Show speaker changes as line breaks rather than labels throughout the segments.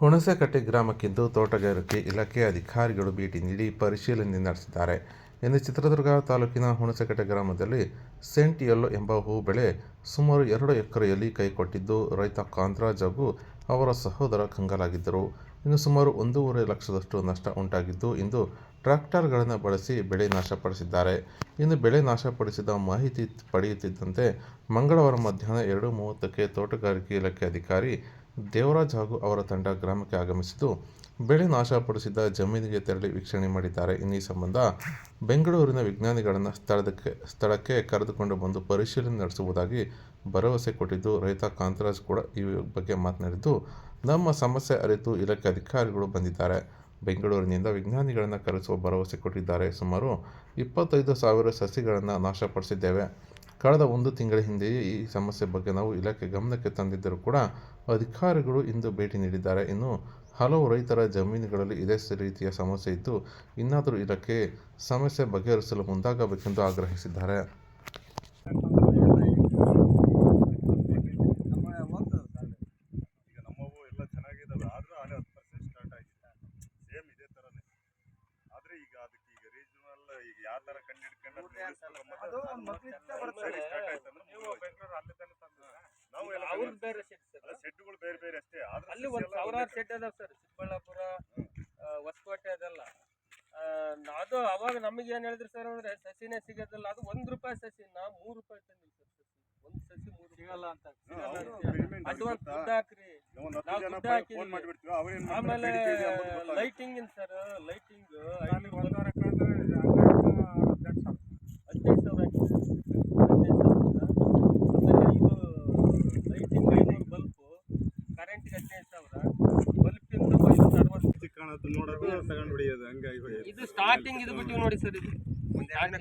ಹುಣಸೇಕಟ್ಟೆ ಗ್ರಾಮಕ್ಕಿಂದು ತೋಟಗಾರಿಕೆ ಇಲಾಖೆ ಅಧಿಕಾರಿಗಳು ಭೇಟಿ ನೀಡಿ ಪರಿಶೀಲನೆ ನಡೆಸಿದ್ದಾರೆ. ಇನ್ನು ಚಿತ್ರದುರ್ಗ ತಾಲೂಕಿನ ಹುಣಸೆಕಟ್ಟೆ ಗ್ರಾಮದಲ್ಲಿ ಸೆಂಟ್ ಯೆಲ್ಲೋ ಎಂಬ ಹೂ ಬೆಳೆ ಸುಮಾರು ಎರಡು ಎಕರೆಯಲ್ಲಿ ಕೈಕೊಟ್ಟಿದ್ದು ರೈತ ಕಾಂತರಾಜ್ ಹಾಗೂ ಅವರ ಸಹೋದರ ಕಂಗಾಲಾಗಿದ್ದರು. ಇನ್ನು ಸುಮಾರು ಒಂದೂವರೆ ಲಕ್ಷದಷ್ಟು ನಷ್ಟ ಉಂಟಾಗಿದ್ದು ಇಂದು ಟ್ರ್ಯಾಕ್ಟರ್ಗಳನ್ನು ಬಳಸಿ ಬೆಳೆ ನಾಶಪಡಿಸಿದ್ದಾರೆ. ಇನ್ನು ಬೆಳೆ ನಾಶಪಡಿಸಿದ ಮಾಹಿತಿ ಪಡೆಯುತ್ತಿದ್ದಂತೆ ಮಂಗಳವಾರ ಮಧ್ಯಾಹ್ನ ಎರಡು ಮೂವತ್ತಕ್ಕೆ ತೋಟಗಾರಿಕೆ ಇಲಾಖೆ ಅಧಿಕಾರಿ ದೇವರಾಜ್ ಹಾಗೂ ಅವರ ತಂಡ ಗ್ರಾಮಕ್ಕೆ ಆಗಮಿಸಿದ್ದು, ಬೆಳೆ ನಾಶಪಡಿಸಿದ್ದ ಜಮೀನಿಗೆ ತೆರಳಿ ವೀಕ್ಷಣೆ ಮಾಡಿದ್ದಾರೆ. ಇನ್ನೀ ಸಂಬಂಧ ಬೆಂಗಳೂರಿನ ವಿಜ್ಞಾನಿಗಳನ್ನು ಸ್ಥಳಕ್ಕೆ ಸ್ಥಳಕ್ಕೆ ಕರೆದುಕೊಂಡು ಬಂದು ಪರಿಶೀಲನೆ ನಡೆಸುವುದಾಗಿ ಭರವಸೆ ಕೊಟ್ಟಿದ್ದು, ರೈತ ಕಾಂತರಾಜ್ ಕೂಡ ಈ ಬಗ್ಗೆ ಮಾತನಾಡಿದ್ದು, ನಮ್ಮ ಸಮಸ್ಯೆ ಅರಿತು ಇಲಾಖೆ ಅಧಿಕಾರಿಗಳು ಬಂದಿದ್ದಾರೆ. ಬೆಂಗಳೂರಿನಿಂದ ವಿಜ್ಞಾನಿಗಳನ್ನು ಕರೆಸುವ ಭರವಸೆ ಕೊಟ್ಟಿದ್ದಾರೆ. ಸುಮಾರು ಇಪ್ಪತ್ತೈದು ಸಾವಿರ ಸಸಿಗಳನ್ನು ನಾಶಪಡಿಸಿದ್ದೇವೆ. ಕಳೆದ ಒಂದು ತಿಂಗಳ ಹಿಂದೆಯೇ ಈ ಸಮಸ್ಯೆ ಬಗ್ಗೆ ನಾವು ಇಲಾಖೆ ಗಮನಕ್ಕೆ ತಂದಿದ್ದರೂ ಕೂಡ ಅಧಿಕಾರಿಗಳು ಇಂದು ಭೇಟಿ ನೀಡಿದ್ದಾರೆ. ಇನ್ನು ಹಲವು ರೈತರ ಜಮೀನುಗಳಲ್ಲಿ ಇದೇ ರೀತಿಯ ಸಮಸ್ಯೆ ಇದ್ದು, ಇನ್ನಾದರೂ ಇಲಾಖೆ ಸಮಸ್ಯೆ ಬಗೆಹರಿಸಲು ಮುಂದಾಗಬೇಕೆಂದು ಆಗ್ರಹಿಸಿದ್ದಾರೆ
ಈಗ ನಮ್ಮವು ಎಲ್ಲ ಚೆನ್ನಾಗಿದ್ದಾವೆ ಆದ್ರೂ ಆಲೆ ಹತ್ತು ಪರ್ಸೆಂಟ್ ಸ್ಟಾರ್ಟ್ ಆಗಿದೆ ಸೇಮ್ ಇದೇ ಥರನೇ ಆದ್ರೆ ಈಗ ಅದಕ್ಕೆ ಈಗ ರೀಜನಲ್ ಈಗ ಯಾವ ತರ ಕಂಡು ಹಿಡ್ಕೊಂಡು
ಅದು ಮೊದ್ಲಿಂದ ಬರ್ತದೆ.
ಸ್ಟಾರ್ಟ್ ಆಯ್ತು ಅಂದ್ರೆ
ನೀವು ಬೆಂಗಳೂರು ಅಲ್ಲಿ ತಂದಿದ್ದೀರಾ?
ನಾವು ಎಲ್ಲ
ಬೇರೆ ಸೆಟ್ ಸರ್.
ಸೆಟ್ಗಳು ಬೇರೆ ಬೇರೆ ಅಷ್ಟೇ.
ಅಲ್ಲಿ ಒಂದ್ ಸಾವಿರಾರು ಸೆಟ್ ಅದಾವ ಸರ್. ಚಿಕ್ಕಬಳ್ಳಾಪುರ ಹೊಸಕೋಟೆ ಅದೆಲ್ಲ. ಅದು ಅವಾಗ ನಮಗೆ ಏನ್ ಹೇಳಿದ್ರು ಸರ್ ಅಂದ್ರೆ ಸಸಿನೇ ಸಿಗೋದಿಲ್ಲ. ಅದು ಒಂದ್ ರೂಪಾಯಿ ಸಸಿ ನಾ ಮೂರ್ ರೂಪಾಯಿ ತಂದಿಲ್ಲ ಸರ್ ಸಸಿ. ಒಂದ್ ಸಸಿ ಮೂರು
ಸಿಗಲ್ಲ ಅಂತ.
ಅಡ್ವಾನ್ಸ್ ದುಡ್ಡು ಹಾಕ್ರಿ ನಾವು
ಫೋನ್
ಹಾಕಿದೀವಿ.
ಮಾಡಿಬಿಡ್ತೀವಿ ಅವ್ರೇನ್
ಆಮೇಲೆ ಲೈಟಿಂಗ್ ಸರ್ ಲೈಟಿಂಗ್
ಕಳೆದ್ರೆ ಹದಿನೆಂಟು ಸಾವಿರ.
ಹದಿನೈದು ಸಾವಿರ. ಹಾಕಿ ಸರ್. ಹದಿನೈದು ಸಾವಿರ. ಆಮೇಲೆ ಇದು ಲೈಟಿಂಗ್ ಐನೂರು ಬಲ್ಬು ಕರೆಂಟ್ಗೆ ಹದಿನೈದು ಸಾವಿರ. ಬಲ್ಪಿಂದ ಅರವತ್ತು
ನೋಡೋದು ತಗೊಂಡು ಹೊಡಿಯೋದು ಹಂಗಾಗಿ ಹೊಡಿಯೋದು.
ಇದು ಸ್ಟಾರ್ಟಿಂಗ್ ಇದು ಬಿಟ್ಟಿವಿ ನೋಡಿ ಸರ್ ಇದು.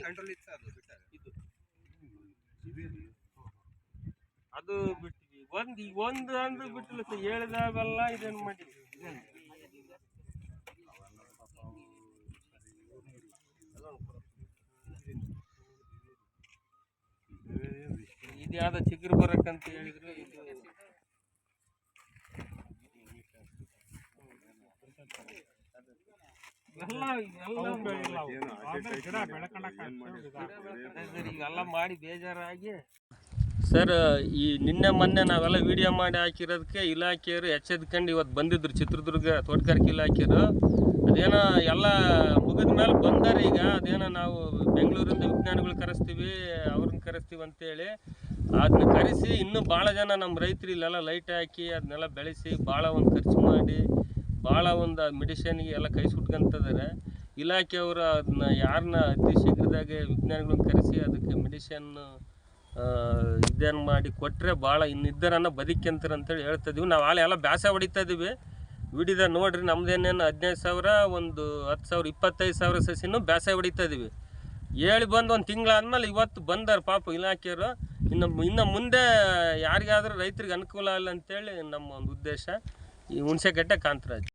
ಕಂಟ್ರೋಲ್ ಇತ್ತು ಅದು ಬಿಟ್ಟಾರೆ.
ಇದು. ಅದು ಬಿಟ್ಟಿವಿ. ಒಂದ್ ಒಂದು ಅಂದ್ರೆ ಬಿಟ್ಟಿಲ್ಲ ಸರ್. ಹೇಳಿದಾವೆಲ್ಲ ಇದೇನು ಮಾಡಿ ಇದು ಯಾವ್ದೋ ಚಿಗುರು ಬರಕ್ಕಂತ ಹೇಳಿದ್ರು. ಇದು ಎಲ್ಲ ಮಾಡಿ ಬೇಜಾರಾಗಿ ಸರ್, ಈ ನಿನ್ನೆ ಮೊನ್ನೆ ನಾವೆಲ್ಲ ವಿಡಿಯೋ ಮಾಡಿ ಹಾಕಿರೋದಕ್ಕೆ ಇಲಾಖೆಯವರು ಎಚ್ಚೆತ್ಕೊಂಡು ಇವತ್ತು ಬಂದಿದ್ರು, ಚಿತ್ರದುರ್ಗ ತೋಟಗಾರಿಕೆ ಇಲಾಖೆಯವರು. ಅದೇನೋ ಎಲ್ಲ ಮುಗಿದ ಮೇಲೆ ಬಂದಾರೆ ಈಗ. ಅದೇನೋ ನಾವು ಬೆಂಗಳೂರಿಂದ ವಿಜ್ಞಾನಿಗಳು ಕರೆಸ್ತೀವಿ, ಅವ್ರನ್ನ ಕರೆಸ್ತೀವಿ ಅಂತೇಳಿ ಅದನ್ನ ಕರೆಸಿ ಇನ್ನೂ ಭಾಳ ಜನ ನಮ್ಮ ರೈತರು ಇಲ್ಲೆಲ್ಲ ಲೈಟ್ ಹಾಕಿ ಅದನ್ನೆಲ್ಲ ಬೆಳೆಸಿ ಭಾಳ ಒಂದು ಖರ್ಚು ಮಾಡಿ, ಭಾಳ ಒಂದು ಮೆಡಿಷನ್ಗೆ ಎಲ್ಲ ಕೈ ಸುಟ್ಕೊಂತಿದ್ದಾರೆ ಇಲಾಖೆಯವರು ಅದನ್ನ ಯಾರನ್ನ ಅತಿ ಶೀಘ್ರದಾಗೆ ವಿಜ್ಞಾನಿಗಳನ್ನ ಕರೆಸಿ ಅದಕ್ಕೆ ಮೆಡಿಷನ್ ಇದೇನು ಮಾಡಿ ಕೊಟ್ಟರೆ ಭಾಳ ಇನ್ನಿದ್ದರನ್ನ ಬದುಕ್ಯಂತಾರೆ ಅಂತೇಳಿ ಹೇಳ್ತಾ ಇದೀವಿ ನಾವು ಆಳೆ ಎಲ್ಲ ಬ್ಯಾಸ ಹೊಡಿತಾ ಇದೀವಿ. ವಿಡಿದ ನೋಡ್ರಿ ನಮ್ದೇನೇನು ಹದಿನೈದು ಸಾವಿರ, ಒಂದು ಹತ್ತು ಸಾವಿರ, ಇಪ್ಪತ್ತೈದು ಸಾವಿರ ಸಸಿನೂ ಬ್ಯಾಸ ಹೊಡಿತಾ ಇದೀವಿ. ಹೇಳಿ ಬಂದು ಒಂದು ತಿಂಗಳಾದ್ಮೇಲೆ ಇವತ್ತು ಬಂದಾರ ಪಾಪ ಇಲಾಖೆಯವರು. ಇನ್ನು ಇನ್ನು ಮುಂದೆ ಯಾರಿಗಾದರೂ ರೈತರಿಗೆ ಅನುಕೂಲ ಆಗಲಿ ಅಂತೇಳಿ ನಮ್ಮ ಒಂದು ಉದ್ದೇಶ ಈ ಹುಣಸೆಕಟ್ಟೆ ಕಾಂತರಾಜ್.